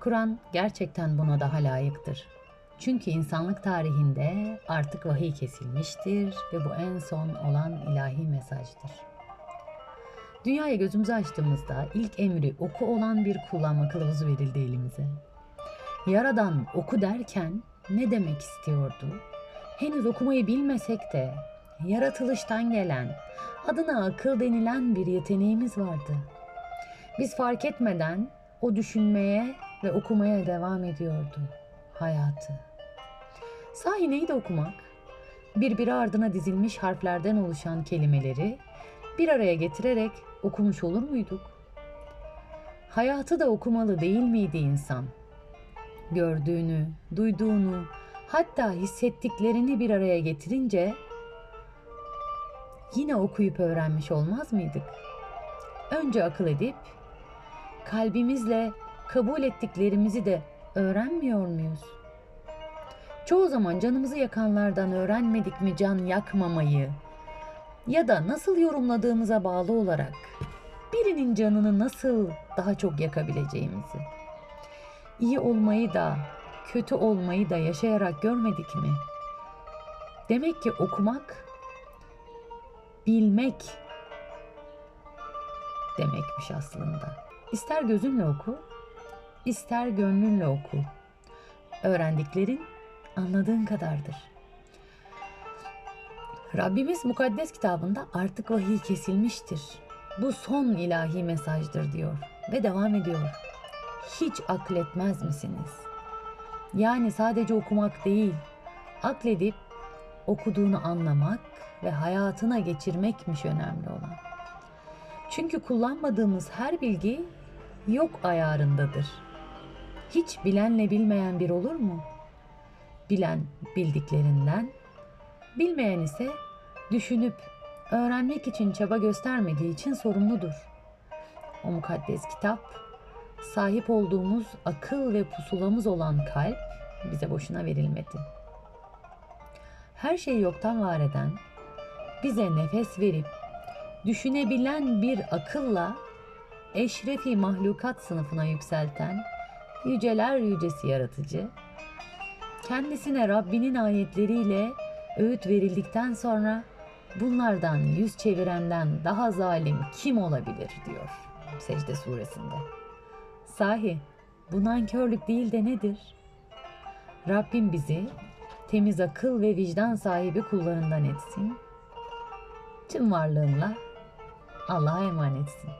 Kur'an gerçekten buna daha layıktır. Çünkü insanlık tarihinde artık vahiy kesilmiştir ve bu en son olan ilahi mesajdır. Dünyaya gözümüzü açtığımızda ilk emri oku olan bir kullanma kılavuzu verildi elimize. Yaradan oku derken ne demek istiyordu? Henüz okumayı bilmesek de yaratılıştan gelen, adına akıl denilen bir yeteneğimiz vardı. Biz fark etmeden o düşünmeye ve okumaya devam ediyordu hayatı. Sahi neydi okumak? Birbiri ardına dizilmiş harflerden oluşan kelimeleri bir araya getirerek okumuş olur muyduk? Hayatı da okumalı değil miydi insan? Gördüğünü, duyduğunu, hatta hissettiklerini bir araya getirince yine okuyup öğrenmiş olmaz mıydık? Önce akıl edip kalbimizle kabul ettiklerimizi de öğrenmiyor muyuz? Çoğu zaman canımızı yakanlardan öğrenmedik mi can yakmamayı ya da nasıl yorumladığımıza bağlı olarak birinin canını nasıl daha çok yakabileceğimizi. İyi olmayı da kötü olmayı da yaşayarak görmedik mi? Demek ki okumak bilmek demekmiş aslında. İster gözünle oku, ister gönlünle oku. Öğrendiklerin anladığın kadardır. Rabbimiz mukaddes kitabında artık vahiy kesilmiştir. Bu son ilahi mesajdır diyor ve devam ediyor. Hiç akletmez misiniz? Yani sadece okumak değil, akledip okuduğunu anlamak ve hayatına geçirmekmiş önemli olan. Çünkü kullanmadığımız her bilgi yok ayarındadır. Hiç bilenle bilmeyen bir olur mu? Bilen bildiklerinden, bilmeyen ise düşünüp öğrenmek için çaba göstermediği için sorumludur. O mukaddes kitap sahip olduğumuz akıl ve pusulamız olan kalp bize boşuna verilmedi. Her şeyi yoktan var eden, bize nefes verip düşünebilen bir akılla eşrefi mahlukat sınıfına yükselten yüceler yücesi yaratıcı, kendisine Rabbinin ayetleriyle öğüt verildikten sonra bunlardan yüz çevirenden daha zalim kim olabilir diyor Secde suresinde. Sahi bu nankörlük değil de nedir? Rabbim bizi temiz akıl ve vicdan sahibi kullarından etsin. Tüm varlığımla Allah'a emanetsin.